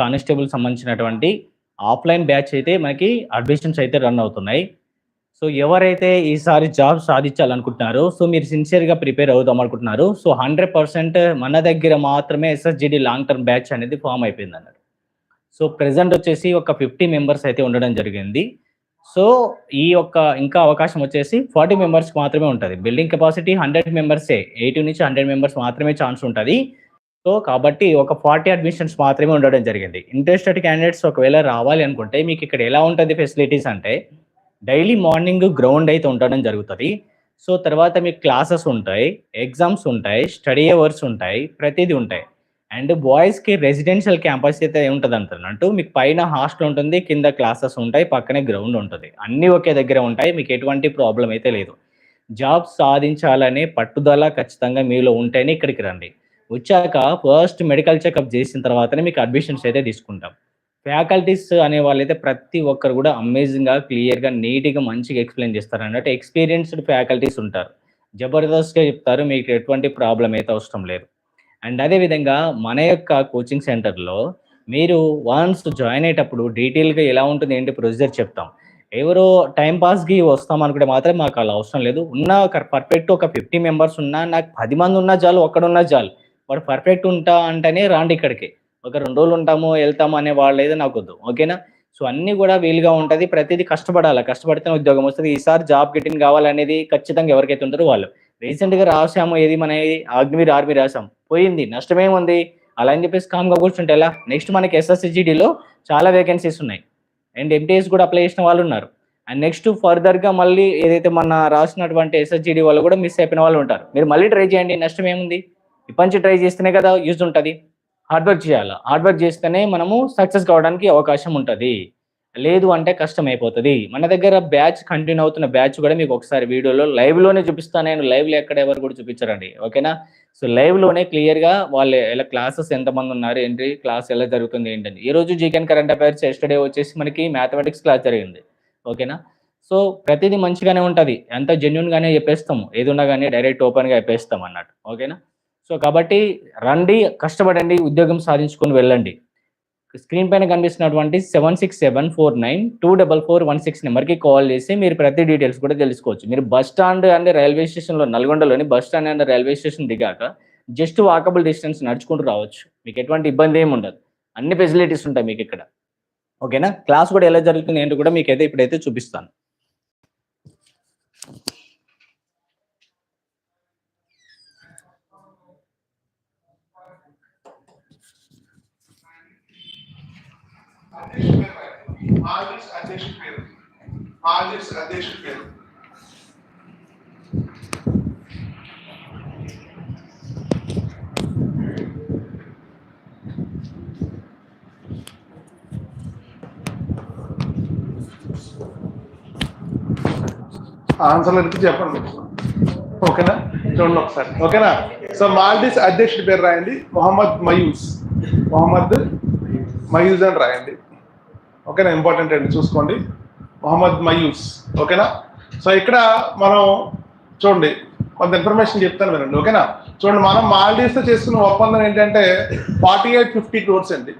Constable సంబంధించినటువంటి offline batch అయితే మనకి అడ్మిషన్స్ అయితే రన్ అవుతున్నాయి. సో ఎవరైతే ఈసారి జాబ్ సాధించాలనుకుంటున్నారో సో మీరు సిన్సియర్గా ప్రిపేర్ అవుదాం అనుకుంటున్నారు. సో హండ్రెడ్ పర్సెంట్ మన దగ్గర మాత్రమే ఎస్ఎస్జిడి లాంగ్ టర్మ్ బ్యాచ్ అనేది ఫామ్ అయిపోయింది అన్నారు. సో ప్రెసెంట్ వచ్చేసి ఒక ఫిఫ్టీ మెంబర్స్ అయితే ఉండడం జరిగింది. సో ఈ యొక్క ఇంకా అవకాశం వచ్చేసి ఫార్టీ మెంబర్స్కి మాత్రమే ఉంటుంది. బిల్డింగ్ కెపాసిటీ హండ్రెడ్ మెంబర్సే. ఎయిటీ నుంచి హండ్రెడ్ మెంబర్స్ మాత్రమే ఛాన్స్ ఉంటుంది. సో కాబట్టి ఒక ఫార్టీ అడ్మిషన్స్ మాత్రమే ఉండడం జరిగింది. ఇంట్రెస్టెడ్ క్యాండిడేట్స్ ఒకవేళ రావాలి అనుకుంటే మీకు ఇక్కడ ఎలా ఉంటుంది ఫెసిలిటీస్ అంటే డైలీ మార్నింగ్ గ్రౌండ్ అయితే ఉండడం జరుగుతుంది. సో తర్వాత మీకు క్లాసెస్ ఉంటాయి ఎగ్జామ్స్ ఉంటాయి స్టడీ అవర్స్ ఉంటాయి ప్రతిదీ ఉంటాయి. అండ్ బాయ్స్కి రెసిడెన్షియల్ క్యాంపస్ అయితే ఉంటుంది అంటున్నట్టు మీకు పైన హాస్టల్ ఉంటుంది కింద క్లాసెస్ ఉంటాయి పక్కనే గ్రౌండ్ ఉంటుంది. అన్నీ ఒకే దగ్గర ఉంటాయి మీకు ఎటువంటి ప్రాబ్లం అయితే లేదు. జాబ్ సాధించాలనే పట్టుదల ఖచ్చితంగా మీలో ఉంటేనే ఇక్కడికి రండి. వచ్చాక ఫస్ట్ మెడికల్ చెకప్ చేసిన తర్వాతనే మీకు అడ్మిషన్స్ అయితే తీసుకుంటాం. ఫ్యాకల్టీస్ అనే వాళ్ళైతే ప్రతి ఒక్కరు కూడా అమేజింగ్గా క్లియర్గా నీట్గా మంచిగా ఎక్స్ప్లెయిన్ చేస్తారు అన్నట్టు ఎక్స్పీరియన్స్డ్ ఫ్యాకల్టీస్ ఉంటారు. జబర్దస్త్గా చెప్తారు మీకు ఎటువంటి ప్రాబ్లం అయితే అవసరం లేదు. అండ్ అదేవిధంగా మన యొక్క కోచింగ్ సెంటర్లో మీరు వన్స్ జాయిన్ అయ్యేటప్పుడు డీటెయిల్గా ఎలా ఉంటుంది ఏంటి ప్రొసీజర్ చెప్తాం. ఎవరో టైం పాస్కి వస్తాం అనుకుంటే మాత్రం మాకు అలా అవసరం లేదు. ఉన్న ఒక పర్ఫెక్ట్ ఒక ఫిఫ్టీ మెంబర్స్ ఉన్నా నాకు పది మంది ఉన్నా చాలు ఒక్కడున్నా చాలు. వాడు పర్ఫెక్ట్ ఉంటా అంటేనే రాండి ఇక్కడికి. ఒక రెండు రోజులు ఉంటాము వెళ్తాము అనే వాళ్ళు అయితే నాకు వద్దు. ఓకేనా? సో అన్నీ కూడా వీలుగా ఉంటుంది. ప్రతిదీ కష్టపడాలి? కష్టపడితేనే ఉద్యోగం వస్తుంది. ఈసారి జాబ్ గెటింగ్ కావాలనేది ఖచ్చితంగా ఎవరికైతే ఉంటారో వాళ్ళు. రీసెంట్గా రాసాము ఏది మన అగ్నివీర్ ఆర్మీ రాసాం పోయింది. నష్టమేముంది అలా అని చెప్పేసి కామ్గా కూర్చుంటే ఎలా? నెక్స్ట్ మనకి ఎస్ఎస్సిజిడిలో చాలా వేకెన్సీస్ ఉన్నాయి. అండ్ ఎంటీఎస్ కూడా అప్లై చేసిన వాళ్ళు ఉన్నారు. అండ్ నెక్స్ట్ ఫర్దర్గా మళ్ళీ ఏదైతే మన రాసినటువంటి ఎస్ఎస్జిడి వాళ్ళు కూడా మిస్ అయిపోయిన వాళ్ళు ఉంటారు. మీరు మళ్ళీ ట్రై చేయండి. నష్టం ఏముంది? పంచి ట్రై చేస్తేనే కదా యూజ్ ఉంటుంది. హార్డ్ వర్క్ చేయాలి? హార్డ్ వర్క్ చేస్తేనే మనము సక్సెస్ కావడానికి అవకాశం ఉంటుంది. లేదు అంటే కష్టం అయిపోతుంది. మన దగ్గర బ్యాచ్ కంటిన్యూ అవుతున్న బ్యాచ్ కూడా మీకు ఒకసారి వీడియోలో లైవ్లోనే చూపిస్తాను నేను లైవ్లో ఎక్కడ ఎవరు కూడా చూపించారండి. ఓకేనా సో లైవ్లోనే క్లియర్గా వాళ్ళు ఎలా క్లాసెస్ ఎంతమంది ఉన్నారు? ఏంటి? క్లాస్ ఎలా జరుగుతుంది? ఏంటని. ఈ రోజు జీకెన్ కరెంట్ అఫైర్స్ ఎస్టర్డే వచ్చేసి మనకి మ్యాథమెటిక్స్ క్లాస్ జరిగింది. ఓకేనా సో ప్రతిదీ మంచిగానే ఉంటుంది. ఎంత జెన్యున్గానే చెప్పేస్తాము. ఏది ఉన్నా కానీ డైరెక్ట్ ఓపెన్గా చెప్పేస్తాం అన్నట్టు. ఓకేనా సో కాబట్టి రండి కష్టపడండి ఉద్యోగం సాధించుకొని వెళ్ళండి. స్క్రీన్ పైన కనిపిస్తున్నటువంటి seven six seven four nine two double four one six నెంబర్కి కాల్ చేసి మీరు ప్రతి డీటెయిల్స్ కూడా తెలుసుకోవచ్చు. మీరు బస్ స్టాండ్ అండ్ రైల్వే స్టేషన్లో నల్గొండలోని bus stand and railway station దిగాక జస్ట్ వాకబుల్ డిస్టెన్స్ నడుచుకుంటూ రావచ్చు. మీకు ఎటువంటి ఇబ్బంది ఏమి ఉండదు. అన్ని ఫెసిలిటీస్ ఉంటాయి మీకు ఇక్కడ. ఓకేనా? క్లాస్ కూడా ఎలా జరుగుతుంది ఏంటో కూడా మీకైతే ఇప్పుడైతే చూపిస్తాను. మాజీస్ అధ్యక్షుడి పేరు. మాజీస్ అధ్యక్షుడి పేరు. ఆన్సర్లు ఎదుటి చెప్పండి ఓకేనా? చూడండి ఒకసారి. ఓకేనా? సో మాల్దీస్ అధ్యక్షుడి పేరు రాయండి. మొహమ్మద్ మయూస్ మొహమ్మద్ మయూజ్ అని రాయండి. ఓకేనా? ఇంపార్టెంట్ అండి చూసుకోండి. మొహమ్మద్ మయూస్ ఓకేనా? సో ఇక్కడ మనం చూడండి కొంత ఇన్ఫర్మేషన్ చెప్తాను వినండి ఓకేనా? చూడండి మనం మాల్డీవ్స్తో చేసుకున్న ఒప్పందం ఏంటంటే ఫార్టీ ఎయిట్ ఫిఫ్టీ క్రోర్స్ అండి.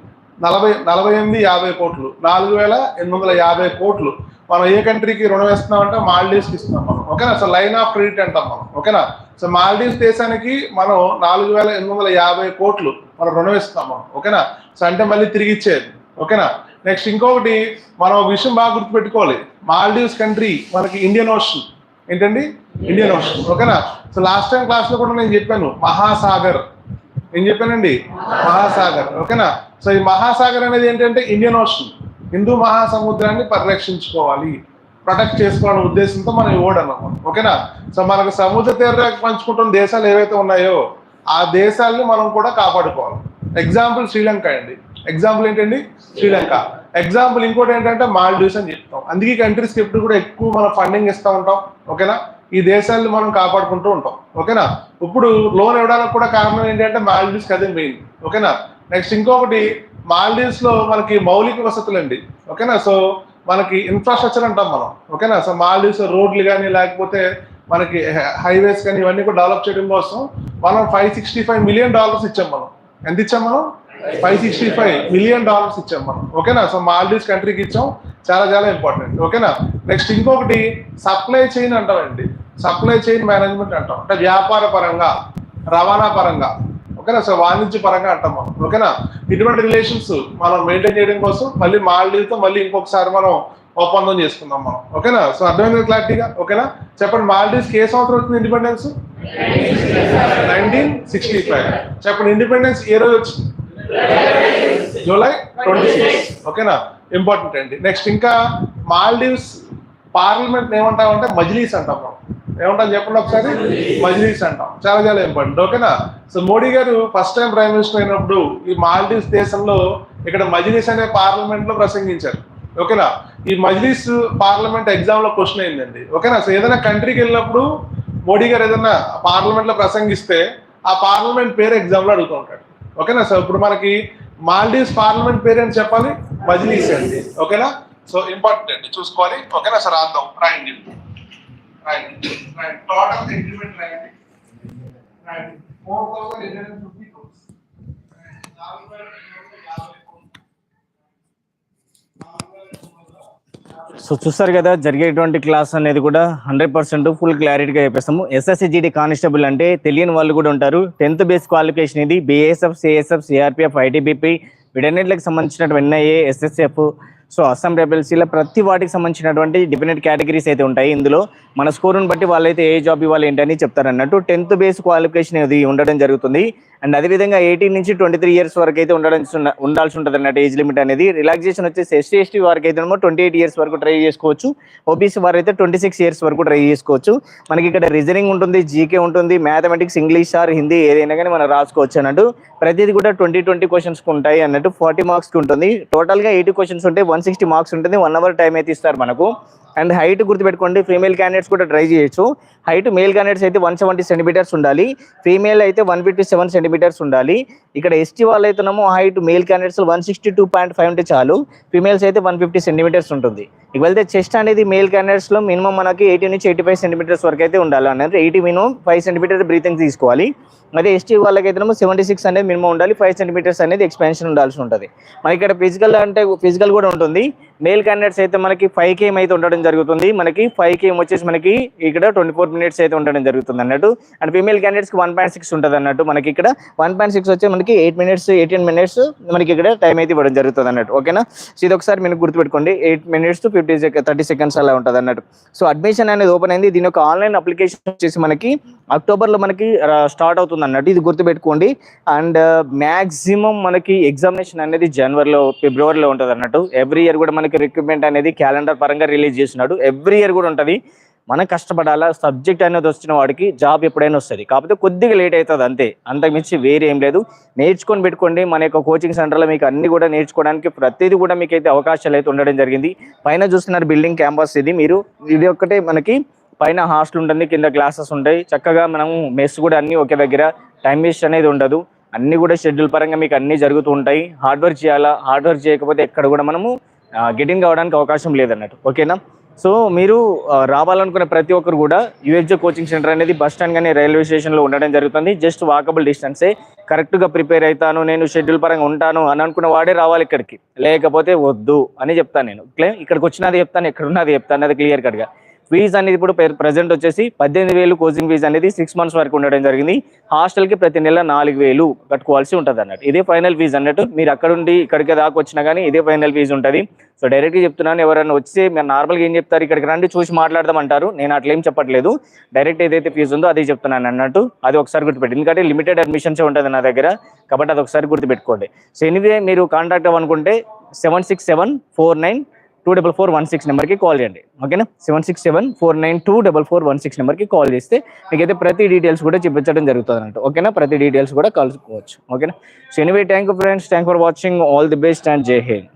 నలభై నలభై ఎనిమిది యాభై కోట్లు నాలుగు వేల ఎనిమిది వందల యాభై కోట్లు. మనం ఏ కంట్రీకి రుణం వేస్తున్నాం అంటే మాల్దీవ్స్కి ఇస్తున్నాం మనం ఓకేనా? సో లైన్ ఆఫ్ క్రెడిట్ అంటాం మనం ఓకేనా? సో మాల్డీవ్స్ దేశానికి మనం నాలుగు వేల ఎనిమిది వందల యాభై కోట్లు మనం రుణం ఇస్తున్నాం మనం ఓకేనా? సో అంటే మళ్ళీ తిరిగి ఇచ్చేది ఓకేనా? నెక్స్ట్ ఇంకొకటి మనం ఒక విషయం బాగా గుర్తుపెట్టుకోవాలి. మాల్దీవ్స్ కంట్రీ మనకి ఇండియన్ ఓషన్. ఏంటండి? Indian Ocean. ఓకేనా? సో లాస్ట్ టైం క్లాస్లో కూడా నేను చెప్పాను మహాసాగర్. ఏం చెప్పానండి? మహాసాగర్. ఓకేనా? సో ఈ మహాసాగర్ అనేది ఏంటంటే ఇండియన్ ఓషన్. హిందూ మహాసముద్రాన్ని పరిరక్షించుకోవాలి. ప్రొటెక్ట్ చేసుకోవాలనే ఉద్దేశంతో మనం ఇవ్వడం అన్నమాట ఓకేనా? సో మనకు సముద్ర తీర పంచుకుంటున్న దేశాలు ఏవైతే ఉన్నాయో ఆ దేశాలని మనం కూడా కాపాడుకోవాలి. ఎగ్జాంపుల్ శ్రీలంక అండి. ఎగ్జాంపుల్ ఏంటండి? శ్రీలంక. ఎగ్జాంపుల్ ఇంకోటి ఏంటంటే మాల్డీవ్స్ అని చెప్తాం. అందుకే కంట్రీస్కి ఎప్పుడు కూడా ఎక్కువ మనం ఫండింగ్ ఇస్తూ ఉంటాం. ఓకేనా? ఈ దేశాలను మనం కాపాడుకుంటూ ఉంటాం. ఓకేనా? ఇప్పుడు లోన్ ఇవ్వడానికి కూడా కారణం ఏంటంటే మాల్డీవ్స్ అదే మెయిన్ ఓకేనా? నెక్స్ట్ ఇంకొకటి మాల్డీవ్స్లో మనకి మౌలిక వసతులు అండి ఓకేనా? సో మనకి ఇన్ఫ్రాస్ట్రక్చర్ అంటాం మనం. ఓకేనా? సో మాల్డీవ్స్ రోడ్లు కానీ లేకపోతే మనకి హైవేస్ కానీ ఇవన్నీ కూడా డెవలప్ చేయడం కోసం మనం five sixty five million dollars ఇచ్చాం మనం. ఎంత ఇచ్చాం మనం? Five sixty five million dollars ఇచ్చాం మనం. ఓకేనా? సో మాల్దీవ్స్ కంట్రీకి ఇచ్చాం. చాలా చాలా ఇంపార్టెంట్ ఓకేనా? నెక్స్ట్ ఇంకొకటి సప్లై చైన్ అంటామండి సప్లై చైన్ మేనేజ్మెంట్ అంటాం. అంటే వ్యాపార పరంగా రవాణా పరంగా. ఓకేనా? సో వాణిజ్య పరంగా అంటాం మనం. ఓకేనా? ఇటువంటి రిలేషన్స్ మనం మెయింటైన్ చేయడం కోసం మళ్ళీ మాల్దీవ్తో మళ్ళీ ఇంకొకసారి మనం ఒప్పందం చేసుకుందాం మనం. ఓకేనా? సో అర్థమైంది క్లారిటీగా? ఓకేనా? చెప్పండి మాల్దీవ్స్కి ఏ సంవత్సరం వచ్చింది ఇండిపెండెన్స్ నైన్టీన్ సిక్స్టీ ఫైవ్ చెప్పండి ఇండిపెండెన్స్ ఏ రోజు వచ్చింది? జూలై ట్వంటీ సిక్స్ ఓకేనా ఇంపార్టెంట్ అండి. నెక్స్ట్ ఇంకా మాల్దీవ్స్ పార్లమెంట్ ఏమంటామంటే మజ్లీస్ అంటాం మనం. ఏమంటాం చెప్పండి ఒకసారి? మజ్లీస్. అంటాం. చాలా చాలా ఇంపార్టెంట్ ఓకేనా సో మోడీ గారు ఫస్ట్ టైం ప్రైమ్ మినిస్టర్ అయినప్పుడు ఈ మాల్దీవ్స్ దేశంలో ఇక్కడ మజ్లీస్ అనే పార్లమెంట్లో ప్రసంగించారు. ఓకేనా ఈ మజ్లీస్ పార్లమెంట్ ఎగ్జామ్లో క్వశ్చన్ అయిందండి. ఓకేనా సో ఏదైనా కంట్రీకి వెళ్ళినప్పుడు మోడీ గారు ఏదైనా పార్లమెంట్లో ప్రసంగిస్తే ఆ పార్లమెంట్ పేరు ఎగ్జామ్లో అడుగుతూ ఉంటాడు. ఓకేనా? సో ఇప్పుడు మనకి మాల్దీవ్స్ పార్లమెంట్ పేరు అని చెప్పాలి? మజ్లీస్ అండి ఓకేనా? సో ఇంపార్టెంట్ అండి. చూసుకోవాలి. ఓకేనా? సార్ రాద్దాం. రాయండి రాయండి టోటల్ అగ్రిమెంట్ రాయండి రాయండి four thousand eight hundred fifty crores నాలుగు వేల రెండు వందల యాభై కోట్లు. నాలుగు వేల రెండు వందల సో చూస్తారు కదా జరిగేటువంటి క్లాస్ అనేది కూడా హండ్రెడ్ పర్సెంట్ ఫుల్ క్లారిటీగా చెప్పేస్తాము. ఎస్ఎస్సి జీడీ కానిస్టేబుల్ అంటే తెలియని వాళ్ళు కూడా ఉంటారు. టెన్త్ బేస్ క్వాలిఫికేషన్ ఇది బిఎస్ఎఫ్ సిఎస్ఎఫ్ సిఆర్పిఎఫ్ ఐటీబీపీ వీటన్నిటికి సంబంధించినటువంటి NIA SSF so Assam rebels ఇలా ప్రతి వాటికి సంబంధించినటువంటి డిఫినెట్ కేటగిరీస్ అయితే ఉంటాయి. ఇందులో మన స్కోర్ని బట్టి వాళ్ళైతే ఏ జాబ్ ఇవ్వాలి ఏంటని చెప్తారన్నట్టు టెన్త్ బేస్ క్వాలిఫికేషన్ ఇది ఉండడం జరుగుతుంది. అండ్ అదేవిధంగా ఎయిటీన్ నుంచి ట్వంటీ త్రీ ఇయర్స్ వరకు అయితే ఉండడం ఉండాల్సి ఉంటుంది అన్నట్టు ఏజ్ లిమిట్ అనేది. రిలాక్సేషన్ వచ్చేసి ఎస్టీ ఎస్టీ వారికి అయితే ట్వంటీ ఎయిట్ ఇయర్స్ వరకు ట్రై చేసుకోవచ్చు. ఓబీసీ వారు అయితే ట్వంటీ సిక్స్ ఇయర్స్ వరకు ట్రై చేసుకోవచ్చు. మనకి ఇక్కడ రీజనింగ్ ఉంటుంది జీకే ఉంటుంది మ్యాథమెటిక్స్ ఇంగ్లీష్ ఆర్ హిందీ ఏదైనా కానీ మనం రాసుకోవచ్చు అన్నట్టు. ప్రతిదీ కూడా ట్వంటీ ట్వంటీ క్వశ్చన్స్ ఉంటాయి అన్నట్టు ఫార్టీ మార్క్స్కి ఉంటుంది. టోటల్గా ఎయిటీ క్వశ్చన్స్ ఉంటే వన్ సిక్స్టీ మార్క్స్ ఉంటుంది వన్ అవర్ టైం అయితే ఇస్తారు మనకు. అండ్ హైట్ గుర్తుపెట్టుకోండి ఫీమేల్ క్యాండిడేట్స్ కూడా ట్రై చేయొచ్చు. హైట్ మేల్ క్యాండిడేట్స్ అయితే వన్ సెవెంటీ సెంటీమీటర్స్ ఉండాలి. ఫీమేల్ అయితే వన్ ఫిఫ్టీ సెవెన్ సెంటీమీటర్స్ ఉండాలి. ఇక్కడ ఎస్టీ వాళ్ళు అయితేనేమో height male candidates one sixty two point five ఉంటే చాలు. ఫీమేల్స్ అయితే వన్ ఫిఫ్టీ సెంటీమీటర్స్ ఉంటుంది. ఇక వెళ్తే చెస్ట్ అనేది మేల్ క్యాండిడేట్స్లో మినిమం మనకి ఎయిటీ నుంచి ఎయిటీ ఫైవ్ సెంటీమీటర్స్ వరకు అయితే ఉండాలి అన్నది eighty minimum five centimetre breathing తీసుకోవాలి. అదే ఎస్టీ వాళ్ళకైతేనేమో సెవెంటీ సిక్స్ అనేది మినిమం ఉండాలి. ఫైవ్ సెంటీమీటర్స్ అనేది ఎక్స్పెన్షన్ ఉండాల్సి ఉంటుంది. మరి ఇక్కడ ఫిజికల్ అంటే ఫిజికల్ కూడా ఉంటుంది. మేల్ క్యాండిడేట్స్ అయితే మనకి ఫైవ్ కేఎం అయితే ఉండడం జరుగుతుంది మనకి ఫైవ్ కేఎం వచ్చేసి మనకి ఇక్కడ ట్వంటీ ఫోర్ మినిట్స్ అయితే ఉండడం జరుగుతుంది అన్నట్టు. అండ్ ఫీమేల్ క్యాండిడేట్స్కి వన్ పాయింట్ సిక్స్ ఉంటుంది అన్నట్టు మనకి ఇక్కడ. వన్ పాయింట్ సిక్స్ వచ్చి మనకి ఎయిట్ మినిట్స్ ఎయిటీన్ మినిట్స్ మనకి ఇక్కడ టైం అయితే ఇవ్వడం జరుగుతుంది అన్నట్టు. ఓకేనా సో ఇది ఒకసారి మీరు గుర్తుపెట్టుకోండి. Eight minutes to fifty thirty seconds అలా ఉంటుంది అన్నట్టు. సో అడ్మిషన్ అనేది ఓపెన్ అయింది. దీని యొక్క ఆన్లైన్ అప్లికేషన్ వచ్చేసి మనకి అక్టోబర్లో మనకి స్టార్ట్ అవుతుంది అన్నట్టు ఇది గుర్తుపెట్టుకోండి. అండ్ మ్యాక్సిమం మనకి ఎగ్జామినేషన్ అనేది జనవరిలో ఫిబ్రవరిలో ఉంటుంది అన్నట్టు ఎవ్రీ ఇయర్ కూడా మనకి రిక్రూట్మెంట్ అనేది క్యాలెండర్ పరంగా రిలీజ్ చేస్తున్నాడు. ఎవ్రీ ఇయర్ కూడా ఉంటుంది. మనం కష్టపడాలా సబ్జెక్ట్ అనేది వచ్చిన వాడికి జాబ్ ఎప్పుడైనా వస్తుంది. కాకపోతే కొద్దిగా లేట్ అవుతుంది అంతే. అంతకుమించి వేరే ఏం లేదు. నేర్చుకొని పెట్టుకోండి. మన యొక్క కోచింగ్ సెంటర్లో మీకు అన్ని కూడా నేర్చుకోవడానికి ప్రతిదీ కూడా మీకు అయితే అవకాశాలు అయితే ఉండడం జరిగింది. పైన చూస్తున్నారు బిల్డింగ్ క్యాంపస్ ఇది. మీరు ఇది ఒక్కటే మనకి పైన హాస్టల్ ఉంటుంది కింద క్లాసెస్ ఉంటాయి. చక్కగా మనం మెస్ కూడా అన్నీ ఒకే దగ్గర. టైం వేస్ట్ అనేది ఉండదు. అన్ని కూడా షెడ్యూల్ పరంగా మీకు అన్నీ జరుగుతూ ఉంటాయి. హార్డ్ వర్క్ చేయాలా? హార్డ్ వర్క్ చేయకపోతే ఎక్కడ కూడా మనము గెటిన్ కావడానికి అవకాశం లేదన్నట్టు. ఓకేనా? సో మీరు రావాలనుకునే ప్రతి ఒక్కరు కూడా యూఎస్జే కోచింగ్ సెంటర్ అనేది బస్ స్టాండ్ కానీ రైల్వే స్టేషన్లో ఉండడం జరుగుతుంది. జస్ట్ వాకబుల్ డిస్టెన్సే. కరెక్ట్గా ప్రిపేర్ అవుతాను నేను షెడ్యూల్ పరంగా ఉంటాను అని అనుకున్న వాడే రావాలి ఇక్కడికి. లేకపోతే వద్దు అని చెప్తాను నేను. క్లే ఇక్కడికి వచ్చినది చెప్తాను ఎక్కడున్నది చెప్తాను అది క్లియర్ కట్గా. ఫీజు అనేది ఇప్పుడు ప్రజెంట్ వచ్చేసి పద్దెనిమిది వేలు కోచింగ్ ఫీజు అనేది సిక్స్ మంత్స్ వరకు ఉండడం జరిగింది. హాస్టల్కి ప్రతి నెల నాలుగు వేలు కట్టుకోవాల్సి ఉంటుంది అన్నట్టు. ఇదే ఫైనల్ ఫీజు అన్నట్టు. మీరు అక్కడ ఉండి ఇక్కడికి దాకా వచ్చినా కానీ ఇదే ఫైనల్ ఫీజు ఉంటుంది. సో డైరెక్ట్గా చెప్తున్నాను ఎవరైనా వచ్చి మీరు నార్మల్గా ఏం చెప్తారు ఇక్కడికి రండి చూసి మాట్లాడదాం అంటారు. నేను అట్లా ఏం చెప్పట్లేదు. డైరెక్ట్ ఏదైతే ఫీజు ఉందో అదే చెప్తున్నాను అన్నట్టు. అది ఒకసారి గుర్తుపెట్టి. ఎందుకంటే లిమిటెడ్ అడ్మిషన్స్ ఉంటుంది నా దగ్గర. కాబట్టి అది ఒకసారి గుర్తుపెట్టుకోండి. సో ఎనివే మీరు contact అవ్వనుకుంటే seven six seven four nine two double four one six నెంబర్కి కాల్ చేయండి. ఓకేనా? Seven six seven four nine two double four one six నెంబర్కి కాల్ చేస్తే మీకైతే ప్రతి డీటెయిల్స్ కూడా చూపించడం జరుగుతుంది అన్నట్టు ఓకేనా? ప్రతి డీటెయిల్స్ కూడా కలుసుకోవచ్చు. ఓకేనా? So anyway thank you friends thank for watching all the best and Jai Hind